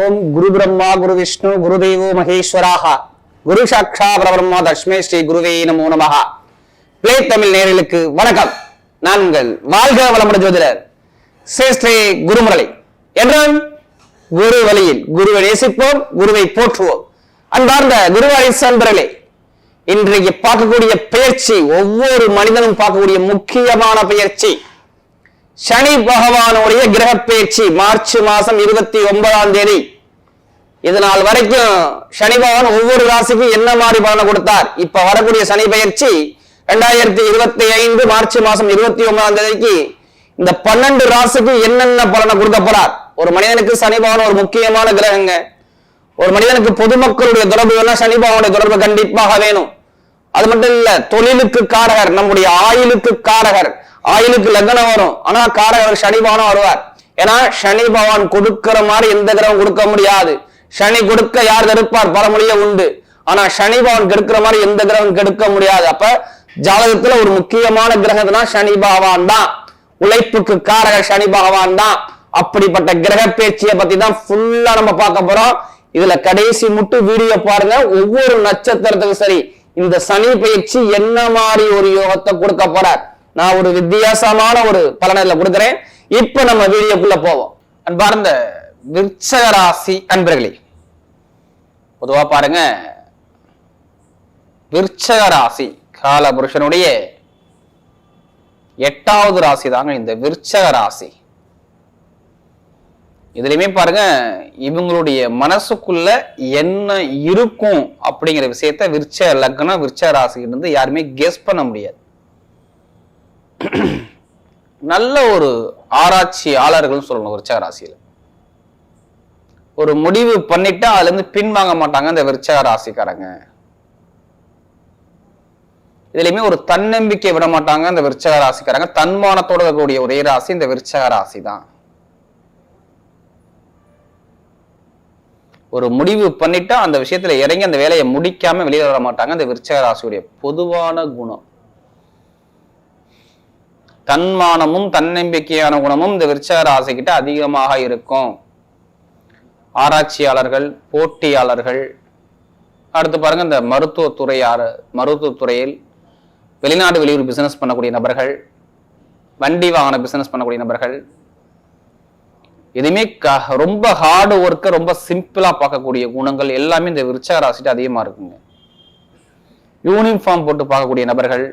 ஓம் குரு பிரம்மா குரு விஷ்ணு குரு தெய்வோ மகேஸ்வராக. குரு சாட்சா பிரபிரம்மா தஷ்மே ஸ்ரீ குருவே நமோ நமஹ. பிளே தமிழ் நேரலுக்கு வணக்கம். நான் உங்கள் வாழ்க வளமுடன் ஜோதிடர் ஸ்ரீ ஸ்ரீ குருமுரளி. என்றும் குரு வழியில் குருவை நேசிப்போம் குருவை போற்றுவோம். அன்பார்ந்த குருவாரி சன்பர்களே இன்றைக்கு பார்க்கக்கூடிய பயிற்சி ஒவ்வொரு மனிதனும் பார்க்கக்கூடிய முக்கியமான பயிற்சி சனி பகவானுடைய கிரக பேச்சு மார்ச் மாசம் இருபத்தி ஒன்பதாம் தேதி. இது நாள் வரைக்கும் சனி பகவான் ஒவ்வொரு ராசிக்கும் என்ன மாதிரி பலனை கொடுத்தார்? இப்ப வரக்கூடிய சனி பயிற்சி ரெண்டாயிரத்தி இருபத்தி ஐந்து மார்ச் மாசம் இருபத்தி ஒன்பதாம் தேதிக்கு இந்த பன்னெண்டு ராசிக்கு என்னென்ன பலனை கொடுக்க போறார்? ஒரு மனிதனுக்கு சனி பகவான் ஒரு முக்கியமான கிரகங்க. ஒரு மனிதனுக்கு பொதுமக்களுடைய தொடர்பு வேணா சனி பகவானுடைய தொடர்பு கண்டிப்பாக வேணும். அது மட்டும் இல்ல தொழிலுக்கு காரகர் நம்முடைய ஆயுளுக்கு காரகர். ஆயுளுக்கு லக்னம் வரும். ஆனா காரகர் சனிபானம் வருவார். ஏன்னா சனி பகவான் கொடுக்கிற மாதிரி எந்த கிரகம் கொடுக்க முடியாது. சனி கொடுக்க யார் தடுப்பார் பரமொழியே உண்டு. ஆனா சனி பகவான் கெடுக்கிற மாதிரி எந்த கிரகம் கெடுக்க முடியாது. அப்ப ஜாதகத்துல ஒரு முக்கியமான கிரகம்னா சனி பகவான் தான். உழைப்புக்கு காரகர் சனி பகவான் தான். அப்படிப்பட்ட கிரக பேச்சியை பத்தி தான் ஃபுல்லா நம்ம பார்க்க போறோம். இதுல கடைசி முட்டு வீடியோ பாருங்க. ஒவ்வொரு நட்சத்திரத்துக்கும் சரி இந்த சனி பயிற்சி என்ன மாதிரி ஒரு யோகத்தை கொடுக்க போறார்? நான் ஒரு வித்தியாசமான ஒரு பலனை இதுல கொடுக்குறேன். இப்ப நம்ம வீடியோக்குள்ள போவோம். அன்பார்ந்த விருச்சக ராசி அன்பர்களே பொதுவா பாருங்க. விருச்சக ராசி கால புருஷனுடைய எட்டாவது ராசி தாங்க இந்த விருச்சக ராசி. இதுலையுமே பாருங்க இவங்களுடைய மனசுக்குள்ள என்ன இருக்கும் அப்படிங்கிற விஷயத்த விருச்ச லக்னம் விருச்ச இருந்து யாருமே கெஸ் பண்ண முடியாது. நல்ல ஒரு ஆராய்ச்சியாளர்கள் சொல்லணும் விருச்சக ராசியில. ஒரு முடிவு பண்ணிட்டா அதுல இருந்து பின்வாங்க மாட்டாங்க இந்த விருச்சக ராசிக்காரங்க. இதுலையுமே ஒரு தன்னம்பிக்கை விட மாட்டாங்க இந்த விருச்சக ராசிக்காரங்க. தன்மானத்தோட இருக்கக்கூடிய ஒரே ராசி இந்த விருச்சக ராசி தான் ஒரு முடிவு பண்ணிட்டா அந்த விஷயத்துல இறங்கி அந்த வேலையை முடிக்காம வெளியே வர மாட்டாங்க. அந்த விருச்சக ராசியுடைய பொதுவான குணம். தன்மானமும் தன்னம்பிக்கையான குணமும் இந்த விருச்சக ராசிக்கிட்ட கிட்ட அதிகமாக இருக்கும். ஆராய்ச்சியாளர்கள் போட்டியாளர்கள். அடுத்து பாருங்க இந்த மருத்துவத்துறை மருத்துவத்துறையில் வெளிநாடு வெளியூர் பிசினஸ் பண்ணக்கூடிய நபர்கள் வண்டி வாகன பிசினஸ் பண்ணக்கூடிய நபர்கள் எதுவுமே க- ரொம்ப ஹார்டு ஒர்க்கை ரொம்ப சிம்பிளா பார்க்கக்கூடிய குணங்கள் எல்லாமே இந்த விருச்சக ராசிட்டு அதிகமா இருக்குங்க. யூனிஃபார்ம் போட்டு பார்க்கக்கூடிய நபர்கள்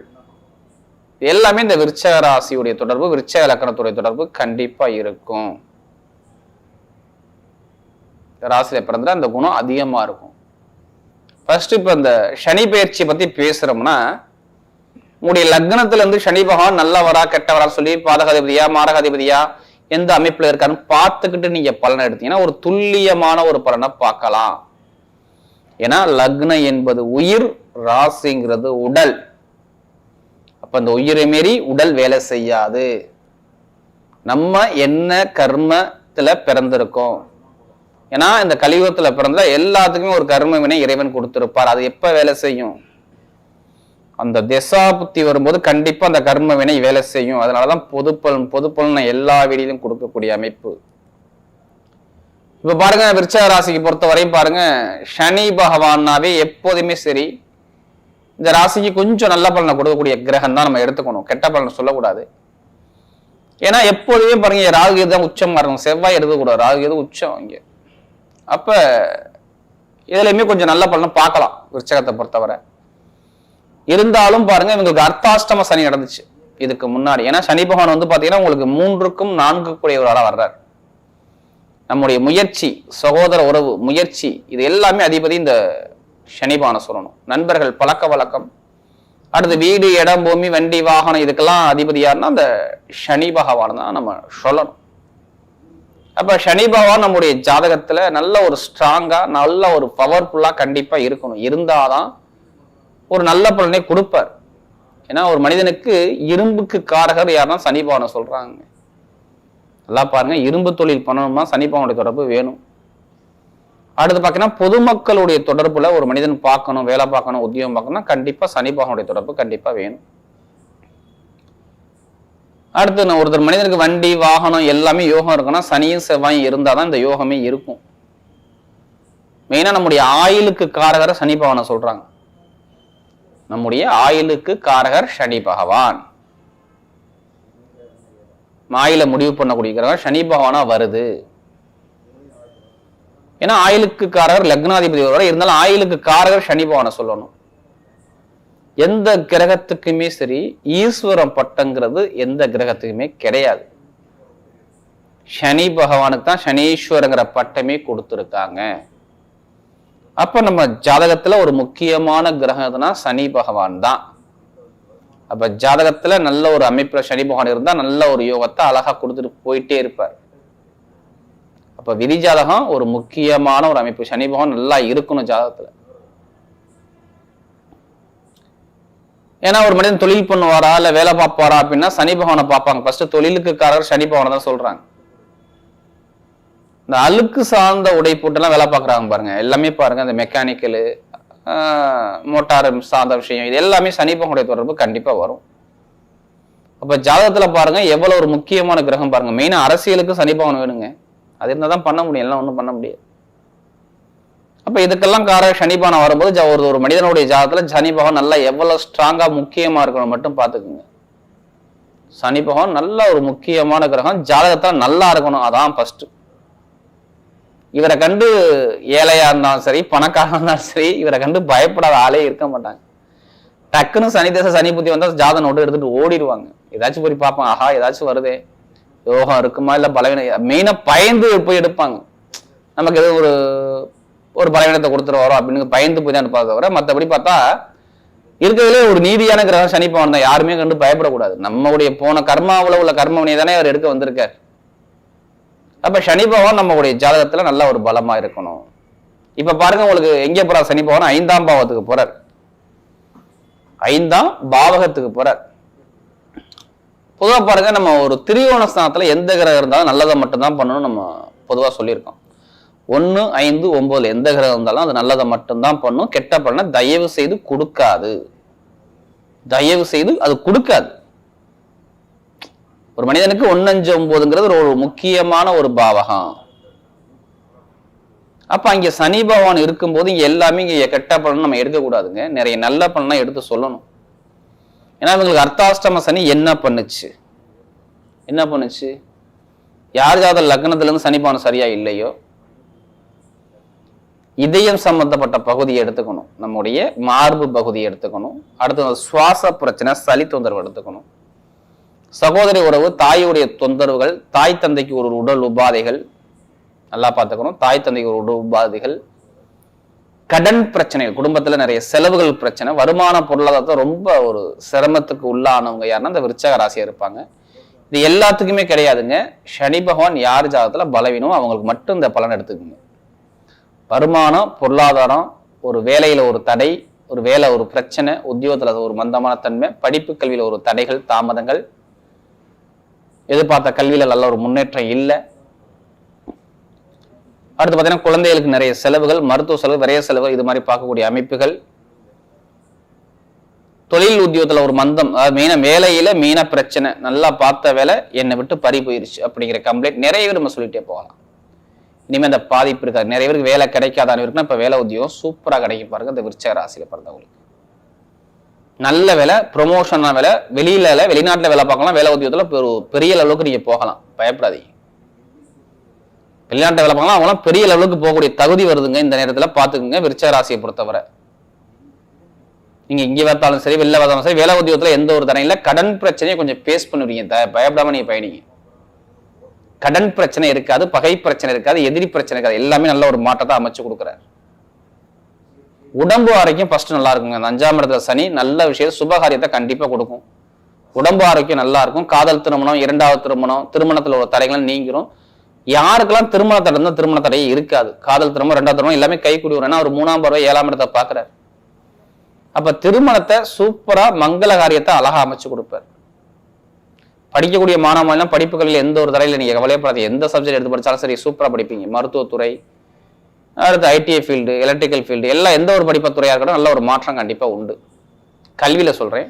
எல்லாமே இந்த விருச்சக ராசியுடைய தொடர்பு விருச்சக இலக்கணத்துடைய தொடர்பு கண்டிப்பா இருக்கும். ராசியில் ராசியில பிறந்தா அந்த குணம் அதிகமா இருக்கும். ஃபர்ஸ்ட் இப்ப இந்த சனி பயிற்சியை பத்தி பேசுறோம்னா உங்களுடைய லக்னத்துல இருந்து சனி பகவான் நல்லவரா கெட்டவரா சொல்லி பாதகாதிபதியா மாரகாதிபதியா எந்த அமைப்புல இருக்காருன்னு பார்த்துக்கிட்டு நீங்க பலனை எடுத்தீங்கன்னா ஒரு துல்லியமான ஒரு பலனை பார்க்கலாம். ஏன்னா லக்னம் என்பது உயிர் ராசிங்கிறது உடல். அப்ப அந்த உயிரை மீறி உடல் வேலை செய்யாது. நம்ம என்ன கர்மத்துல பிறந்திருக்கோம்? ஏன்னா இந்த கலியுகத்துல பிறந்த எல்லாத்துக்குமே ஒரு கர்ம வினை இறைவன் கொடுத்திருப்பார். அது எப்ப வேலை செய்யும்? அந்த திசா புத்தி வரும்போது கண்டிப்பா அந்த கர்ம வினை வேலை செய்யும். அதனாலதான் தான் பலன் பொது எல்லா வீடியிலும் கொடுக்கக்கூடிய அமைப்பு. இப்ப பாருங்க விருச்சக ராசிக்கு பொறுத்த வரையும் பாருங்க சனி பகவானாவே எப்போதுமே சரி இந்த ராசிக்கு கொஞ்சம் நல்ல பலனை கொடுக்கக்கூடிய கிரகம் தான் நம்ம எடுத்துக்கணும். கெட்ட பலனை சொல்லக்கூடாது. ஏன்னா எப்போதுமே பாருங்க ராகு தான் உச்சமாக இருக்கும் செவ்வாய் எடுக்கக்கூடாது. ராகு எது உச்சம் இங்கே. அப்போ இதுலையுமே கொஞ்சம் நல்ல பலனை பார்க்கலாம் விருச்சகத்தை பொறுத்தவரை. இருந்தாலும் பாருங்க இவங்களுக்கு அர்த்தாஷ்டம சனி நடந்துச்சு. இதுக்கு முன்னாடி. ஏன்னா சனி பகவான் வந்து பாத்தீங்கன்னா உங்களுக்கு மூன்றுக்கும் நான்கு கூடிய ஒரு ஆளா வர்றார். நம்முடைய முயற்சி சகோதர உறவு முயற்சி இது எல்லாமே அதிபதி இந்த சனிபான சொல்லணும். நண்பர்கள் பழக்க வழக்கம். அடுத்து வீடு இடம் பூமி வண்டி வாகனம் இதுக்கெல்லாம் அதிபதி யாருன்னா அந்த சனி பகவான் தான் நம்ம சொல்லணும். அப்ப சனி பகவான் நம்முடைய ஜாதகத்துல நல்ல ஒரு ஸ்ட்ராங்கா நல்ல ஒரு பவர்ஃபுல்லா கண்டிப்பா இருக்கணும். இருந்தாதான் ஒரு நல்ல பலனை கொடுப்பார். ஏன்னா ஒரு மனிதனுக்கு இரும்புக்கு காரகர் யாருன்னா சனிபாவனை சொல்றாங்க. நல்லா பாருங்க இரும்பு தொழில் பண்ணணுமா சனி தொடர்பு வேணும். அடுத்து பார்த்தீங்கன்னா பொதுமக்களுடைய தொடர்புல ஒரு மனிதன் பார்க்கணும் வேலை பார்க்கணும் உத்தியோகம் பார்க்கணும் கண்டிப்பா சனி தொடர்பு கண்டிப்பா வேணும். அடுத்து நான் ஒருத்தர் மனிதனுக்கு வண்டி வாகனம் எல்லாமே யோகம் இருக்குன்னா சனியும் செவ்வாயும் இருந்தாதான் இந்த யோகமே இருக்கும். மெயினா நம்முடைய ஆயுளுக்கு காரகர சனி சொல்கிறாங்க சொல்றாங்க. நம்முடைய ஆயுளுக்கு காரகர் சனி பகவான். ஆயில முடிவு பண்ணக்கூடிய கிரகம் சனி பகவானா வருது. ஏன்னா ஆயுளுக்கு காரகர் லக்னாதிபதி வருவார். இருந்தாலும் ஆயுளுக்கு காரகர் சனி பகவானை சொல்லணும். எந்த கிரகத்துக்குமே சரி ஈஸ்வரம் பட்டங்கிறது எந்த கிரகத்துக்குமே கிடையாது. சனி பகவானுக்கு தான் சனீஸ்வரங்கிற பட்டமே கொடுத்துருக்காங்க. அப்ப நம்ம ஜாதகத்துல ஒரு முக்கியமான கிரகம்னா சனி பகவான் தான். அப்ப ஜாதகத்துல நல்ல ஒரு அமைப்புல சனி பகவான் இருந்தா நல்ல ஒரு யோகத்தை அழகா கொடுத்துட்டு போயிட்டே இருப்பார். அப்ப விதி ஜாதகம் ஒரு முக்கியமான ஒரு அமைப்பு. சனி பகவான் நல்லா இருக்கணும் ஜாதகத்துல. ஏன்னா ஒரு மனிதன் தொழில் பண்ணுவாரா இல்ல வேலை பார்ப்பாரா அப்படின்னா சனி பகவானை பார்ப்பாங்க. ஃபர்ஸ்ட் தொழிலுக்கு காரர் சனி பகவானை தான் சொல்றாங்க. இந்த அழுக்கு சார்ந்த உடை போட்டுலாம் வேலை பார்க்குறாங்க பாருங்க. எல்லாமே பாருங்க இந்த மெக்கானிக்கலு மோட்டார் சார்ந்த விஷயம் இது எல்லாமே சனி தொடர்பு கண்டிப்பாக வரும். அப்போ ஜாதகத்தில் பாருங்க எவ்வளவு ஒரு முக்கியமான கிரகம் பாருங்க. மெயினாக அரசியலுக்கு சனி வேணுங்க. அது இருந்தால் தான் பண்ண முடியும் எல்லாம் ஒன்றும் பண்ண முடியாது. அப்போ இதுக்கெல்லாம் கார சனிபானம் வரும்போது ஜ- ஒரு ஒரு மனிதனுடைய ஜாதகத்தில் சனிபகவான் நல்லா எவ்வளோ ஸ்ட்ராங்காக முக்கியமாக இருக்கணும் மட்டும் பார்த்துக்குங்க. சனிபகவான் நல்ல ஒரு முக்கியமான கிரகம் ஜாதகத்தில் நல்லா இருக்கணும் அதான் ஃபஸ்ட்டு இவரை கண்டு ஏழையா இருந்தாலும் சரி பணக்காரா இருந்தாலும் சரி இவரை கண்டு பயப்படாத ஆளே இருக்க மாட்டாங்க. டக்குன்னு சனி தேச சனி புத்தி வந்தால் ஜாத நோட்டு எடுத்துட்டு ஓடிடுவாங்க. ஏதாச்சும் போய் பார்ப்பாங்க ஆஹா ஏதாச்சும் வருதே. யோகம் இருக்குமா இல்லை பலவீனம்? மெயினாக பயந்து போய் எடுப்பாங்க. நமக்கு எதுவும் ஒரு ஒரு பலவீனத்தை கொடுத்துட்டு வரோம் அப்படின்னு பயந்து போய் தான் எடுப்பாங்க தவிர மற்றபடி பார்த்தா இருக்கிறதுலே ஒரு நீதியான கிரகம் சனி பவன் தான். யாருமே கண்டு பயப்படக்கூடாது. நம்மளுடைய போன கர்மாவில் உள்ள கர்மவினை தானே அவர் எடுக்க வந்திருக்கார். அப்ப சனி பகவான் நம்மளுடைய ஜாதகத்துல நல்ல ஒரு பலமா இருக்கணும். இப்ப பாருங்க உங்களுக்கு எங்கே போறார்? சனி பகவான் ஐந்தாம் பாவத்துக்கு போறார். ஐந்தாம் பாவகத்துக்கு போறார். பொதுவாக பாருங்க நம்ம ஒரு திரிகோணஸ்தானத்தில் எந்த கிரகம் இருந்தாலும் நல்லதை மட்டும்தான் பண்ணணும் நம்ம பொதுவாக சொல்லியிருக்கோம். ஒன்று ஐந்து ஒம்பதுல எந்த கிரகம் இருந்தாலும் அது நல்லதை மட்டும்தான் பண்ணும். கெட்ட பண்ண தயவு செய்து கொடுக்காது. தயவு செய்து அது கொடுக்காது. ஒரு மனிதனுக்கு ஒன்னு அஞ்சு ஒன்பதுங்கிறது ஒரு முக்கியமான ஒரு பாவகம். அப்ப அங்க சனி பகவான் இருக்கும்போது இங்க எல்லாமே இங்க கெட்ட பலன் நம்ம எடுக்கக்கூடாதுங்க நிறைய நல்ல பலனா எடுத்து சொல்லணும். ஏன்னா இவங்களுக்கு அர்த்தாஷ்டம சனி என்ன பண்ணுச்சு? என்ன பண்ணுச்சு? யார் ஜாத லக்னத்துல இருந்து சனி பகவான் சரியா இல்லையோ? இதயம் சம்பந்தப்பட்ட பகுதியை எடுத்துக்கணும். நம்முடைய மார்பு பகுதியை எடுத்துக்கணும். அடுத்து சுவாச பிரச்சனை சளி தொந்தரவு எடுத்துக்கணும். சகோதரி உறவு தாயுடைய தொந்தரவுகள் தாய் தந்தைக்கு ஒரு உடல் உபாதைகள் நல்லா பார்த்துக்கணும். தாய் தந்தைக்கு ஒரு உடல் உபாதைகள் கடன் பிரச்சனைகள் குடும்பத்தில் நிறைய செலவுகள் பிரச்சனை வருமான பொருளாதாரத்தை ரொம்ப ஒரு சிரமத்துக்கு உள்ளானவங்க யாருன்னா இந்த விருச்சக ராசியாக இருப்பாங்க. இது எல்லாத்துக்குமே கிடையாதுங்க. சனி பகவான் யார் ஜாதகத்தில் பலவீனமோ அவங்களுக்கு மட்டும் இந்த பலன் எடுத்துக்குங்க. வருமானம் பொருளாதாரம் ஒரு வேலையில் ஒரு தடை ஒரு வேலை ஒரு பிரச்சனை உத்தியோகத்தில் அது ஒரு மந்தமான தன்மை படிப்பு கல்வியில் ஒரு தடைகள் தாமதங்கள் எதிர்பார்த்த கல்வியில் நல்ல ஒரு முன்னேற்றம் இல்லை. அடுத்து பார்த்தீங்கன்னா குழந்தைகளுக்கு நிறைய செலவுகள் மருத்துவ செலவு விரைய செலவு இது மாதிரி பார்க்கக்கூடிய அமைப்புகள். தொழில் உத்தியோகத்தில் ஒரு மந்தம் அதாவது மீன வேலையில் மீன பிரச்சனை நல்லா பார்த்த வேலை என்னை விட்டு பறி போயிருச்சு அப்படிங்கிற கம்ப்ளைண்ட் நிறைய பேர் நம்ம சொல்லிட்டே போகலாம். இனிமேல் அந்த பாதிப்பு இருக்காது. நிறைய பேருக்கு வேலை கிடைக்காதான இருக்குன்னா இப்போ வேலை உத்தியோகம் சூப்பராக கிடைக்கும் பாருங்க. இந்த விருச்சக ராசியில் பிறந்தவங்களுக்கு. நல்ல வேலை ப்ரொமோஷனாக வேலை வெளியில வெளிநாட்டில் வெளிநாட்டுல வேலை பார்க்கலாம் வேலை உத்தியோகத்தில் பெரிய லெவலுக்கு நீங்க போகலாம். பயப்படாதீங்க. வெளிநாட்டில் வேலை பார்க்கலாம் அவங்களாம் பெரிய லெவலுக்கு போகக்கூடிய தகுதி வருதுங்க. இந்த நேரத்துல பார்த்துக்குங்க விருச்ச ராசியை பொறுத்தவரை. நீங்க இங்கே பார்த்தாலும் சரி வெளில பார்த்தாலும் சரி வேலை உத்தியோகத்தில் எந்த ஒரு தடையும் இல்லை. கடன் பிரச்சனையை கொஞ்சம் ஃபேஸ் பண்ணுவீங்க. த- பயப்படாம நீங்க பயணிங்க. கடன் பிரச்சனை இருக்காது பகை பிரச்சனை இருக்காது எதிரி பிரச்சனை இருக்காது. எல்லாமே நல்ல ஒரு மாற்றத்தை அமைச்சு கொடுக்குறாரு. உடம்பு ஆரோக்கியம் ஃபர்ஸ்ட் நல்லா இருக்குங்க அந்த அஞ்சாம் இடத்துல சனி நல்ல விஷயம் சுபகாரியத்தை கண்டிப்பாக கொடுக்கும். உடம்பு ஆரோக்கியம் நல்லா இருக்கும் காதல் திருமணம் இரண்டாவது திருமணம் திருமணத்தில் உள்ள தடைகள் நீங்கிரும். யாருக்கெல்லாம் திருமண தடை திருமண தடையே இருக்காது. காதல் திருமணம் ரெண்டாவது திருமணம் எல்லாமே கை கூடி வரும் ஏன்னா ஒரு மூணாம் பருவம் ஏழாம் இடத்தை பார்க்குறாரு. அப்போ திருமணத்தை சூப்பரா மங்கள காரியத்தை அழகா அமைச்சு கொடுப்பார். படிக்கக்கூடிய மாணவ மாணவன் படிப்புகளில் எந்த ஒரு தடையில நீங்க கவலையப்படாது எந்த சப்ஜெக்ட் எடுத்து படிச்சாலும் சரி சூப்பராக படிப்பீங்க. மருத்துவத்துறை அடுத்து ஐடிஐ ஃபீல்டு எலக்ட்ரிக்கல் ஃபீல்டு எல்லாம் எந்த ஒரு படிப்பு துறையாக இருக்கட்டும் நல்ல ஒரு மாற்றம் கண்டிப்பாக உண்டு. கல்வியில் சொல்கிறேன்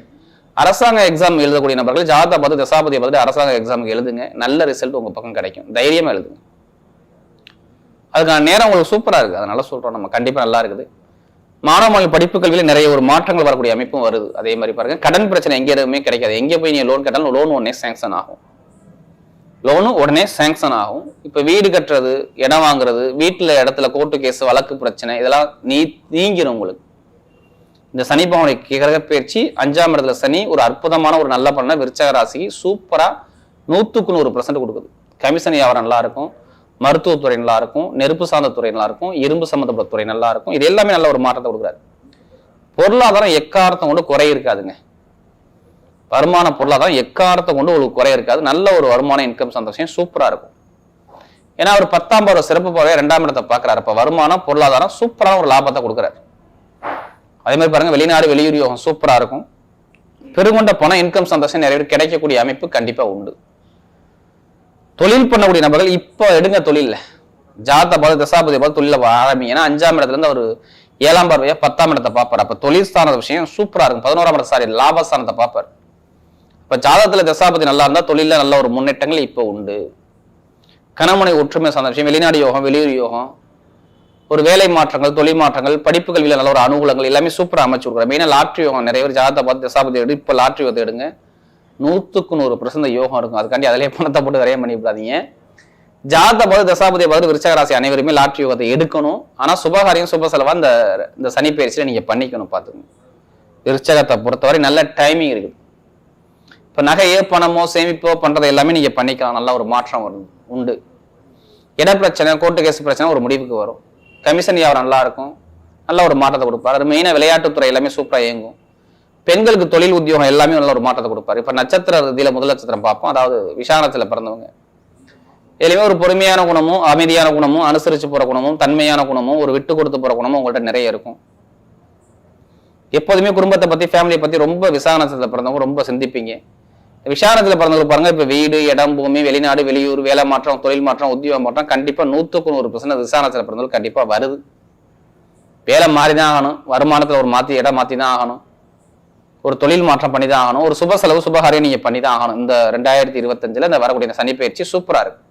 அரசாங்க எக்ஸாம் எழுதக்கூடிய நபர்கள் ஜாதா பார்த்து தசாபதியை பார்த்துட்டு அரசாங்க எக்ஸாமுக்கு எழுதுங்க. நல்ல ரிசல்ட் உங்கள் பக்கம் கிடைக்கும். தைரியமாக எழுதுங்க. அதுக்கான நேரம் உங்களுக்கு சூப்பராக இருக்குது அதனால சொல்கிறோம் நம்ம. கண்டிப்பாக நல்லா இருக்குது. மாணவ படிப்பு கல்வியில் நிறைய ஒரு மாற்றங்கள் வரக்கூடிய அமைப்பும் வருது. அதே மாதிரி பாருங்க. கடன் பிரச்சனை எங்கே எதுவுமே கிடைக்காது. எங்கே போய் நீங்க லோன் கேட்டாலும் லோன் ஒன்றே சேங்ஷன் ஆகும். லோனு உடனே சேங்ஷன் ஆகும். இப்போ வீடு கட்டுறது இடம் வாங்குறது வீட்டில் இடத்துல கோர்ட்டு கேஸ் வழக்கு பிரச்சனை இதெல்லாம் நீ நீங்கிடும் உங்களுக்கு. இந்த சனி பவனை கிரகப்பயிற்சி அஞ்சாம் இடத்துல சனி ஒரு அற்புதமான ஒரு நல்ல பண்ண விருச்சக ராசிக்கு சூப்பராக நூற்றுக்கு நூறு பர்சன்ட் கொடுக்குது. கமிஷன் வியாபாரம் நல்லா இருக்கும் மருத்துவத்துறை நல்லா இருக்கும் நெருப்பு சார்ந்த துறை நல்லா இருக்கும் இரும்பு சம்மந்தப்பட்ட துறை நல்லா இருக்கும் இது எல்லாமே நல்ல ஒரு மாற்றத்தை கொடுக்குறாரு. பொருளாதாரம் எக்காரத்தம் கொண்டு குறை இருக்காதுங்க வருமான பொருளாதாரம் எக்காரத்தை கொண்டு உங்களுக்கு குறை இருக்காது நல்ல ஒரு வருமான இன்கம் சந்தோஷம் சூப்பராக இருக்கும். ஏன்னா அவர் பத்தாம் பருவ சிறப்பு பார்வையா ரெண்டாம் இடத்தை பார்க்கறாரு. அப்போ வருமானம் பொருளாதாரம் சூப்பரான ஒரு லாபத்தை கொடுக்குறாரு. அதே மாதிரி பாருங்க வெளிநாடு வெளியூர் யோகம் சூப்பராக இருக்கும். பெருங்கொண்ட பணம் இன்கம் சந்தோஷம் நிறைய பேர் கிடைக்கக்கூடிய அமைப்பு கண்டிப்பாக உண்டு. தொழில் பண்ணக்கூடிய நபர்கள் இப்போ எடுங்க தொழிலில். ஜாத்த பார்த்து தசாபதி பார்த்து தொழிலில் ஆரம்பிங்க. ஏன்னா அஞ்சாம் இடத்துலேருந்து அவர் ஏழாம் பார்வையாக பத்தாம் இடத்தை பார்ப்பார். அப்போ தொழில் ஸ்தான விஷயம் சூப்பராக இருக்கும். பதினோராம் இடம் சாரி லாபஸ்தானத்தை பார்ப்பார். இப்ப ஜாதகத்துல தசாபதி நல்லா இருந்தா தொழில நல்ல ஒரு முன்னேற்றங்கள் இப்போ உண்டு. கணவனை ஒற்றுமை சார்ந்த விஷயம் வெளிநாடு யோகம் வெளியூர் யோகம் ஒரு வேலை மாற்றங்கள் தொழில் மாற்றங்கள் படிப்பு கல்வியில் நல்ல ஒரு அனுகூலங்கள் எல்லாமே சூப்பராக அமைச்சு கொடுக்குறாங்க மெயினாக லாட்ரி யோகம் நிறைய பேர் ஜாதகத்தை பார்த்து தசாபதி எடுத்து இப்போ லாட்ரி யோகத்தை எடுங்க. நூற்றுக்கு நூறு பிரசந்த யோகம் இருக்கும். அதுக்காண்டி அதிலே பணத்தை போட்டு விரையம் பண்ணி விடாதீங்க ஜாதகத்தை பார்த்து தசாபதியை பார்த்து விருச்சகராசி அனைவருமே லாட்ரி யோகத்தை எடுக்கணும். ஆனால் சுபகாரியம் சுப செலவாக இந்த இந்த சனி பயிற்சியில் நீங்கள் பண்ணிக்கணும் பார்த்துக்கணும் விருச்சகத்தை பொறுத்தவரை நல்ல டைமிங் இருக்குது. இப்போ நகையோ பணமோ சேமிப்போ பண்ணுறது எல்லாமே நீங்க பண்ணிக்கலாம். நல்ல ஒரு மாற்றம் வரும். உண்டு. இட பிரச்சனை கோர்ட்டு கேஸ் பிரச்சனை ஒரு முடிவுக்கு வரும். கமிஷன் வியாபாரம் நல்லா இருக்கும்? நல்ல ஒரு மாற்றத்தை கொடுப்பாரு. அது மெயினாக விளையாட்டுத்துறை எல்லாமே சூப்பராக இயங்கும். பெண்களுக்கு தொழில் உத்தியோகம் எல்லாமே நல்ல ஒரு மாற்றத்தை கொடுப்பாரு. இப்போ நட்சத்திர ரீதியில் முதல் நட்சத்திரம் பார்ப்போம். அதாவது விசாரணத்தில் பிறந்தவங்க. இதுலையுமே ஒரு பொறுமையான குணமும் அமைதியான குணமும் அனுசரிச்சு போகிற குணமும் தன்மையான குணமும் ஒரு விட்டு கொடுத்து போற குணமும் உங்கள்கிட்ட நிறைய இருக்கும். எப்போதுமே குடும்பத்தை பத்தி ஃபேமிலியை பத்தி ரொம்ப விசாரணத்தில் பிறந்தவங்க ரொம்ப சிந்திப்பீங்க. விசாரணத்தில் பிறந்தவங்க பாருங்க. இப்போ வீடு இடம் பூமி வெளிநாடு வெளியூர் வேலை மாற்றம் தொழில் மாற்றம் உத்தியோக மாற்றம் கண்டிப்பாக நூற்றுக்கு நூறு பர்சன்ட் விசாரணத்தில் பிறந்தவங்க கண்டிப்பாக வருது. வேலை மாறி தான் ஆகணும். வருமானத்தில் ஒரு மாற்றி இடம் மாற்றி தான் ஆகணும். ஒரு தொழில் மாற்றம் பண்ணி தான் ஆகணும். ஒரு சுப செலவு சுபகாரியம் நீங்கள் பண்ணி தான் ஆகணும். இந்த ரெண்டாயிரத்தி இருபத்தஞ்சில் இந்த வரக்கூடிய சனி பயிற்சி சூப்பராக இருக்கு.